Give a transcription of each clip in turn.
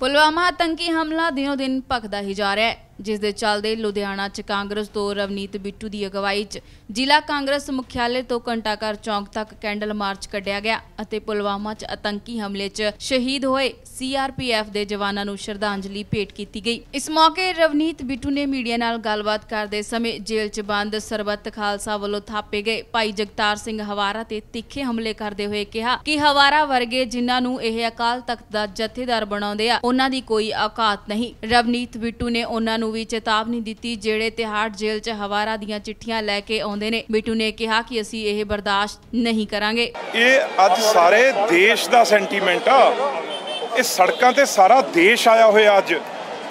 ਪੁਲਵਾਮਾ ਆਤੰਕੀ ਹਮਲਾ ਦਿਨੋ ਦਿਨ ਭਖਦਾ ਹੀ ਜਾ ਰਿਹਾ ਹੈ। ਜਿਸ ਦੇ ਚੱਲਦੇ ਲੁਧਿਆਣਾ 'ਚ ਕਾਂਗਰਸ ਤੋਂ ਰਵਨੀਤ ਬਿੱਟੂ ਦੀ ਅਗਵਾਈ 'ਚ ਜ਼ਿਲ੍ਹਾ ਕਾਂਗਰਸ ਮੁਖਿਆਲੇ ਤੋਂ ਘੰਟਾਘਰ ਚੌਂਕ ਤੱਕ ਕੈਂਡਲ ਮਾਰਚ ਕੱਢਿਆ ਗਿਆ ਅਤੇ ਪੁਲਵਾਮਾ 'ਚ ਆਤੰਕੀ ਹਮਲੇ 'ਚ ਸ਼ਹੀਦ ਹੋਏ ਸੀਆਰਪੀਐਫ ਦੇ ਜਵਾਨਾਂ ਨੂੰ ਸ਼ਰਧਾਂਜਲੀ ਭੇਟ ਕੀਤੀ ਗਈ। ਇਸ ਮੌਕੇ ਰਵਨੀਤ ਬਿੱਟੂ ਨੇ ਮੀਡੀਆ ਨਾਲ ਗੱਲਬਾਤ ਕਰਦੇ ਸਮੇਂ ਜੇਲ੍ਹ 'ਚ ਬੰਦ ਸਰਬੱਤ ਖਾਲਸਾ ਵੱਲੋਂ ਥਾਪੇ ਗਏ ਭਾਈ ਜਗਤਾਰ ਸਿੰਘ ਹਵਾਰਾ ਤੇ ਤਿੱਖੇ ਹਮਲੇ ਕਰਦੇ ਹੋਏ ਕਿਹਾ ਕਿ ਹਵਾਰਾ ਵਰਗੇ ਜਿਨ੍ਹਾਂ ਨੂੰ ਇਹ ਅਕਾਲ ਤਖਤ ਦਾ ਜਥੇਦਾਰ ਬਣਾਉਂਦੇ ਆ, ਉਹਨਾਂ ਦੀ ਕੋਈ ਔਕਾਤ ਨਹੀਂ। ਰਵਨੀਤ ਬਿੱਟੂ ਨੇ ਉਹਨਾਂ ਨੂੰ ਵੀ ਚੇਤਾਵਨੀ ਦਿੱਤੀ, ਜਿਹੜੇ ਤਿਹਾੜ ਜੇਲ੍ਹ 'ਚ ਹਵਾਰਾ ਦੀਆਂ ਚਿੱਠੀਆਂ ਲੈ ਕੇ ਆਉਂਦੇ ਨੇ। ਬਿੱਟੂ ਨੇ ਕਿਹਾ ਕਿ ਅਸੀਂ ਇਹ ਬਰਦਾਸ਼ਤ ਨਹੀਂ ਕਰਾਂਗੇ। ਇਹ ਅੱਜ ਸਾਰੇ ਦੇਸ਼ ਦਾ ਸੈਂਟੀਮੈਂਟ ਆ। ਇਹ ਸੜਕਾਂ ਤੇ ਸਾਰਾ ਦੇਸ਼ ਆਇਆ ਹੋਇਆ ਅੱਜ,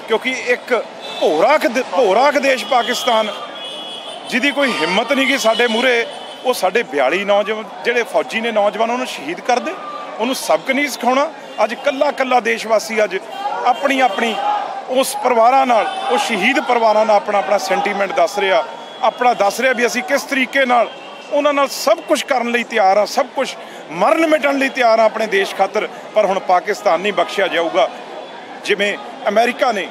ਕਿਉਂਕਿ ਇੱਕ ਭੋਰਾਕ ਦ- ਦੇਸ਼ ਪਾਕਿਸਤਾਨ, ਜਿਹਦੀ ਕੋਈ ਹਿੰਮਤ ਨਹੀਂ ਕਿ ਸਾਡੇ ਮੂਹਰੇ, ਉਹ ਸਾਡੇ 42 ਨੌਜਵਾਨ, ਜਿਹੜੇ ਫੌਜੀ ਨੇ ਨੌਜਵਾਨ, ਉਹਨੂੰ ਸ਼ਹੀਦ ਕਰ ਦੇ। ਉਹਨੂੰ ਸਬਕ ਨਹੀਂ ਸਿਖਾਉਣਾ। ਅੱਜ ਕੱਲਾ ਕੱਲਾ ਦੇਸ਼ ਵਾਸੀ ਅੱਜ ਆਪਣੀ ਆਪਣੀ ਉਸ ਪਰਿਵਾਰਾਂ ਨਾਲ, ਉਹ ਸ਼ਹੀਦ ਪਰਿਵਾਰਾਂ ਨਾਲ ਆਪਣਾ ਆਪਣਾ ਸੈਂਟੀਮੈਂਟ ਦੱਸ ਰਿਹਾ। ਆਪਣਾ ਦੱਸ ਰਿਹਾ ਵੀ ਅਸੀਂ ਕਿਸ ਤਰੀਕੇ ਨਾਲ ਉਹਨਾਂ ਨਾਲ ਸਭ ਕੁਝ ਕਰਨ ਲਈ ਤਿਆਰ ਆ ਸਭ ਕੁਝ ਮਰਨ ਮਿਟਣ ਲਈ ਤਿਆਰ ਆ ਆਪਣੇ ਦੇਸ਼ ਖਾਤਰ, ਪਰ ਹੁਣ ਪਾਕਿਸਤਾਨ ਨਹੀਂ ਬਖਸ਼ਿਆ ਜਾਊਗਾ। ਜਿਵੇਂ ਅਮਰੀਕਾ ਨੇ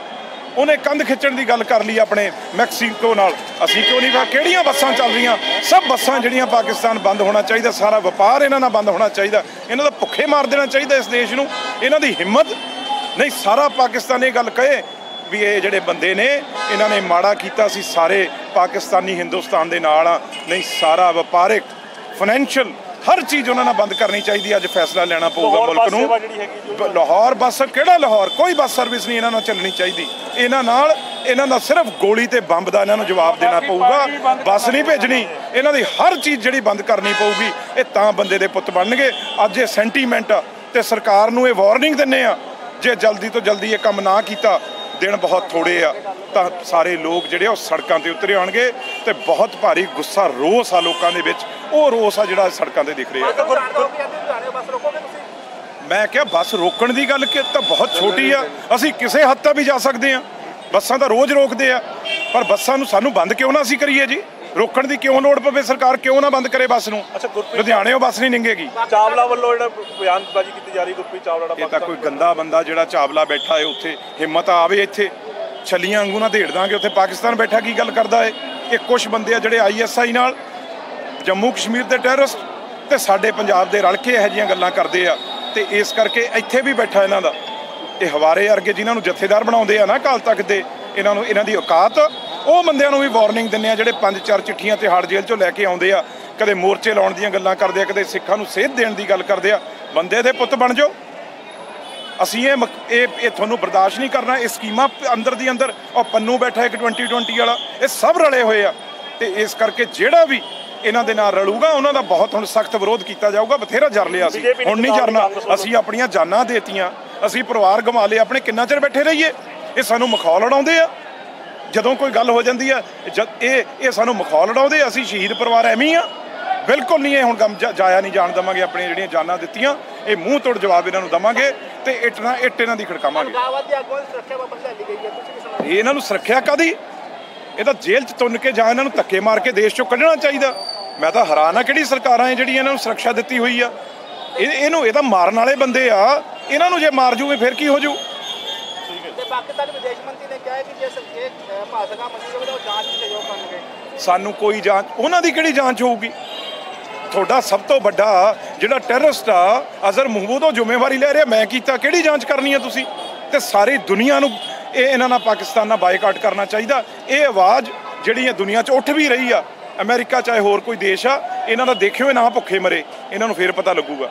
ਉਹਨੇ ਕੰਧ ਖਿੱਚਣ ਦੀ ਗੱਲ ਕਰ ਲਈ ਆਪਣੇ ਮੈਕਸੀਕੋ ਨਾਲ। ਅਸੀਂ ਕਿਉਂ ਨਹੀਂ ਵਾ ਕਿਹੜੀਆਂ ਬੱਸਾਂ ਚੱਲ ਰਹੀਆਂ? ਸਭ ਬੱਸਾਂ ਜਿਹੜੀਆਂ ਪਾਕਿਸਤਾਨ ਬੰਦ ਹੋਣਾ ਚਾਹੀਦਾ, ਸਾਰਾ ਵਪਾਰ ਇਹਨਾਂ ਨਾਲ ਬੰਦ ਹੋਣਾ ਚਾਹੀਦਾ। ਇਹਨਾਂ ਦਾ ਭੁੱਖੇ ਮਾਰ ਦੇਣਾ ਚਾਹੀਦਾ ਇਸ ਦੇਸ਼ ਨੂੰ। ਇਹਨਾਂ ਦੀ ਹਿੰਮਤ ਨਹੀਂ ਸਾਰਾ ਪਾਕਿਸਤਾਨ ਇਹ ਗੱਲ ਕਹੇ ਵੀ ਇਹ ਜਿਹੜੇ ਬੰਦੇ ਨੇ ਇਹਨਾਂ ਨੇ ਮਾੜਾ ਕੀਤਾ ਸੀ ਸਾਰੇ ਪਾਕਿਸਤਾਨੀ ਹਿੰਦੁਸਤਾਨ ਦੇ ਨਾਲ। ਆ ਨਹੀਂ ਸਾਰਾ ਵਪਾਰਿਕ ਫਾਈਨੈਂਸ਼ੀਅਲ ਹਰ ਚੀਜ਼ ਉਹਨਾਂ ਨਾਲ ਬੰਦ ਕਰਨੀ ਚਾਹੀਦੀ ਅੱਜ ਫੈਸਲਾ ਲੈਣਾ ਪਊਗਾ ਮੁਲਕ ਨੂੰ। ਲਾਹੌਰ ਬੱਸ ਕਿਹੜਾ ਲਾਹੌਰ? ਕੋਈ ਬੱਸ ਸਰਵਿਸ ਨਹੀਂ ਇਹਨਾਂ ਨਾਲ ਚੱਲਣੀ ਚਾਹੀਦੀ। ਇਹਨਾਂ ਨਾਲ ਇਹਨਾਂ ਦਾ ਸਿਰਫ ਗੋਲੀ ਤੇ ਬੰਬ ਦਾ ਇਹਨਾਂ ਨੂੰ ਜਵਾਬ ਦੇਣਾ ਪਊਗਾ। ਬੱਸ ਨਹੀਂ ਭੇਜਣੀ। ਇਹਨਾਂ ਦੀ ਹਰ ਚੀਜ਼ ਜਿਹੜੀ ਬੰਦ ਕਰਨੀ ਪਊਗੀ ਇਹ ਤਾਂ ਬੰਦੇ ਦੇ ਪੁੱਤ ਬਣਨਗੇ। ਅੱਜ ਇਹ ਸੈਂਟੀਮੈਂਟ ਤੇ ਸਰਕਾਰ ਨੂੰ ਇਹ ਵਾਰਨਿੰਗ ਦਿੰਨੇ ਆ ਜੇ ਜਲਦੀ ਤੋਂ ਜਲਦੀ ਇਹ ਕੰਮ ਨਾ ਕੀਤਾ ਦਿਨ ਬਹੁਤ ਥੋੜੇ ਆ ਤਾਂ ਸਾਰੇ ਲੋਕ ਜਿਹੜੇ ਆ ਉਹ ਸੜਕਾਂ ਤੇ ਉਤਰੇ ਆਉਣਗੇ ਤੇ ਬਹੁਤ ਭਾਰੀ ਗੁੱਸਾ ਰੋਸ ਆ ਲੋਕਾਂ ਦੇ ਵਿੱਚ। ਉਹ ਰੋਸ ਆ ਜਿਹੜਾ ਸੜਕਾਂ ਤੇ ਦਿਖ ਰਿਹਾ। ਮੈਂ ਕਿਹਾ ਬੱਸ ਰੋਕਣ ਦੀ ਗੱਲ ਕਿ ਤਾਂ ਬਹੁਤ ਛੋਟੀ ਆ ਅਸੀਂ ਕਿਸੇ ਹੱਦ ਤੱਕ ਵੀ ਜਾ ਸਕਦੇ ਆ। ਬੱਸਾਂ ਤਾਂ ਰੋਜ਼ ਰੋਕਦੇ ਆ ਪਰ ਬੱਸਾਂ ਨੂੰ ਸਾਨੂੰ ਬੰਦ ਕਿਉਂ ਨਾ ਅਸੀਂ ਕਰੀਏ ਜੀ? ਰੋਕਣ ਦੀ ਕਿਉਂ ਲੋੜ ਪਵੇ ਸਰਕਾਰ ਕਿਉਂ ਨਾ ਬੰਦ ਕਰੇ ਬੱਸ ਨੂੰ? ਲੁਧਿਆਣੇੋਂ ਬੱਸ ਨਹੀਂ ਨਿੰਗੇਗੀ ਚਾਵਲਾ ਵੱਲੋਂ ਜਿਹੜਾ ਬਿਆਨਬਾਜ਼ੀ ਕੀਤੀ ਜਾ ਰਹੀ ਗੁਰਪ੍ਰੀਤ ਚਾਵਲਾ ਦਾ ਇਹ ਤਾਂ ਕੋਈ ਗੰਦਾ ਬੰਦਾ ਜਿਹੜਾ ਚਾਵਲਾ ਬੈਠਾ ਹੈ ਉੱਥੇ ਹਿੰਮਤ ਆਵੇ ਇੱਥੇ। ਛੱਲੀਆਂ ਵਾਂਗੂ ਨਾ ਢੇੜ ਦਾਂਗੇ ਉੱਥੇ ਪਾਕਿਸਤਾਨ ਬੈਠਾ ਕੀ ਗੱਲ ਕਰਦਾ ਹੈ? ਇਹ ਕੁਝ ਬੰਦੇ ਆ ਜਿਹੜੇ ਆਈਐਸਆਈ ਨਾਲ ਜੰਮੂ ਕਸ਼ਮੀਰ ਦੇ ਟੈਰਰਿਸਟ ਤੇ ਸਾਡੇ ਪੰਜਾਬ ਦੇ ਰਲ ਕੇ ਇਹੋ ਜਿਹੀਆਂ ਗੱਲਾਂ ਕਰਦੇ ਆ ਤੇ ਇਸ ਕਰਕੇ ਇੱਥੇ ਵੀ ਬੈਠਾ ਇਹਨਾਂ ਦਾ। ਇਹ ਹਵਾਰੇ ਵਰਗੇ ਜਿਨ੍ਹਾਂ ਨੂੰ ਜਥੇਦਾਰ ਬਣਾਉਂਦੇ ਆ ਨਾ ਕਾਲ ਤੱਕ ਦੇ ਇਹਨਾਂ ਨੂੰ ਇਹਨਾਂ ਦੀ ਔਕਾਤ ਉਹ ਬੰਦਿਆਂ ਨੂੰ ਵੀ ਵਾਰਨਿੰਗ ਦਿੰਦੇ ਆ ਜਿਹੜੇ ਪੰਜ ਚਾਰ ਚਿੱਠੀਆਂ ਤੇ ਹਾੜ ਜੇਲ੍ਹ ਚੋਂ ਲੈ ਕੇ ਆਉਂਦੇ ਆ ਕਦੇ ਮੋਰਚੇ ਲਾਉਣ ਦੀਆਂ ਗੱਲਾਂ ਕਰਦੇ ਆ ਕਦੇ ਸਿੱਖਾਂ ਨੂੰ ਸੇਧ ਦੇਣ ਦੀ ਗੱਲ ਕਰਦੇ ਆ। ਬੰਦੇ ਦੇ ਪੁੱਤ ਬਣ ਜਾਓ। ਅਸੀਂ ਇਹ ਇਹ ਇਹ ਤੁਹਾਨੂੰ ਬਰਦਾਸ਼ਤ ਨਹੀਂ ਕਰਨਾ ਇਹ ਸਕੀਮਾਂ ਅੰਦਰ ਦੀ ਅੰਦਰ ਉਹ ਪੰਨੂ ਬੈਠਾ ਇੱਕ 2020 ਵਾਲਾ ਇਹ ਸਭ ਰਲੇ ਹੋਏ ਆ। ਤੇ ਇਸ ਕਰਕੇ ਜਿਹੜਾ ਵੀ ਇਹਨਾਂ ਦੇ ਨਾਲ ਰਲੂਗਾ ਉਹਨਾਂ ਦਾ ਬਹੁਤ ਹੁਣ ਸਖਤ ਵਿਰੋਧ ਕੀਤਾ ਜਾਊਗਾ ਬਥੇਰਾ ਜਰ ਲਿਆ ਸੀ। ਹੁਣ ਨਹੀਂ ਜਰਨਾ ਅਸੀਂ ਆਪਣੀਆਂ ਜਾਨਾਂ ਦੇਤੀਆਂ ਅਸੀਂ ਪਰਿਵਾਰ ਗਵਾ ਲਏ ਆਪਣੇ ਕਿੰਨਾ ਚਿਰ ਬੈਠੇ ਰਹੀਏ? ਇਹ ਸਾਨੂੰ ਮਖੌਲ ਉਡਾਉਂਦੇ ਆ। ਜਦੋਂ ਕੋਈ ਗੱਲ ਹੋ ਜਾਂਦੀ ਆ ਜਦ ਇਹ ਇਹ ਸਾਨੂੰ ਮਖੌਲ ਉਡਾਉਂਦੇ ਆ, ਅਸੀਂ ਸ਼ਹੀਦ ਪਰਿਵਾਰ ਐਵੇਂ ਆ। ਬਿਲਕੁਲ ਨਹੀਂ ਇਹ ਹੁਣ ਕੰਮ ਜਾਇਆ ਨਹੀਂ ਜਾਣ ਦਵਾਂਗੇ ਆਪਣੀਆਂ ਜਿਹੜੀਆਂ ਜਾਨਾਂ ਦਿੱਤੀਆਂ ਇਹ ਮੂੰਹ ਤੋੜ ਜਵਾਬ ਇਹਨਾਂ ਨੂੰ ਦਵਾਂਗੇ ਤੇ ਇੱਟ ਨਾਲ ਇੱਟ ਇਹਨਾਂ ਦੀ ਖੜਕਾਵਾਂਗੇ। ਇਹ ਇਹਨਾਂ ਨੂੰ ਸੁਰੱਖਿਆ ਕਾਦੀ ਇਹ ਤਾਂ ਜੇਲ੍ਹ 'ਚ ਤੁੰਨ ਕੇ ਜਾਂ ਇਹਨਾਂ ਨੂੰ ਧੱਕੇ ਮਾਰ ਕੇ ਦੇਸ਼ 'ਚੋਂ ਕੱਢਣਾ ਚਾਹੀਦਾ। ਮੈਂ ਤਾਂ ਹੈਰਾਨ ਆ ਕਿਹੜੀ ਸਰਕਾਰਾਂ ਹੈ ਜਿਹੜੀਆਂ ਇਹਨਾਂ ਨੂੰ ਸੁਰੱਖਿਆ ਦਿੱਤੀ ਹੋਈ ਆ। ਇਹ ਇਹਨੂੰ ਇਹ ਤਾਂ ਮਾਰਨ ਵਾਲੇ ਬੰਦੇ ਆ। ਇਹਨਾਂ ਨੂੰ ਜੇ ਮਾਰ ਜੂਗੇ ਫਿਰ ਕੀ ਹੋ ਜੂ? ਤੇ ਪਾਕਿਸਤਾਨੀ ਵਿਦੇਸ਼ ਮੰਤਰੀ ਨੇ ਕਿਹਾ ਕਿ ਜੇ ਸੰਕੇਤ ਭਾਸ਼ਾ ਮੰਤਰੀ ਹੋਵੇ ਤਾਂ ਜਾਂਚ ਵਿੱਚ ਸਹਿਯੋਗ ਕਰਨਗੇ ਸਾਨੂੰ ਕੋਈ ਜਾਂਚ, ਉਹਨਾਂ ਦੀ ਕਿਹੜੀ ਜਾਂਚ ਹੋਊਗੀ? ਤੁਹਾਡਾ ਸਭ ਤੋਂ ਵੱਡਾ ਜਿਹੜਾ ਟੈਰਰਿਸਟ ਆ ਅਜ਼ਰ ਮਹਮੂਦ, ਉਹ ਜ਼ਿੰਮੇਵਾਰੀ ਲੈ ਰਿਹਾ। ਮੈਂ ਕੀਤਾ, ਕਿਹੜੀ ਜਾਂਚ ਕਰਨੀ ਹੈ ਤੁਸੀਂ? ਤੇ ਸਾਰੀ ਦੁਨੀਆ ਨੂੰ ਇਹ ਇਹਨਾਂ ਨਾਲ ਪਾਕਿਸਤਾਨ ਨਾਲ ਬਾਈਕਾਟ ਕਰਨਾ ਚਾਹੀਦਾ। ਇਹ ਆਵਾਜ਼ ਜਿਹੜੀ ਹੈ ਦੁਨੀਆ 'ਚ ਉੱਠ ਵੀ ਰਹੀ ਆ, ਅਮਰੀਕਾ ਚਾਹੇ ਹੋਰ ਕੋਈ ਦੇਸ਼ ਆ, ਇਹਨਾਂ ਦਾ ਦੇਖਿਓ ਇਹ ਨਾ ਭੁੱਖੇ ਮਰੇ, ਇਹਨਾਂ ਨੂੰ ਫੇਰ ਪਤਾ ਲੱਗੂਗਾ।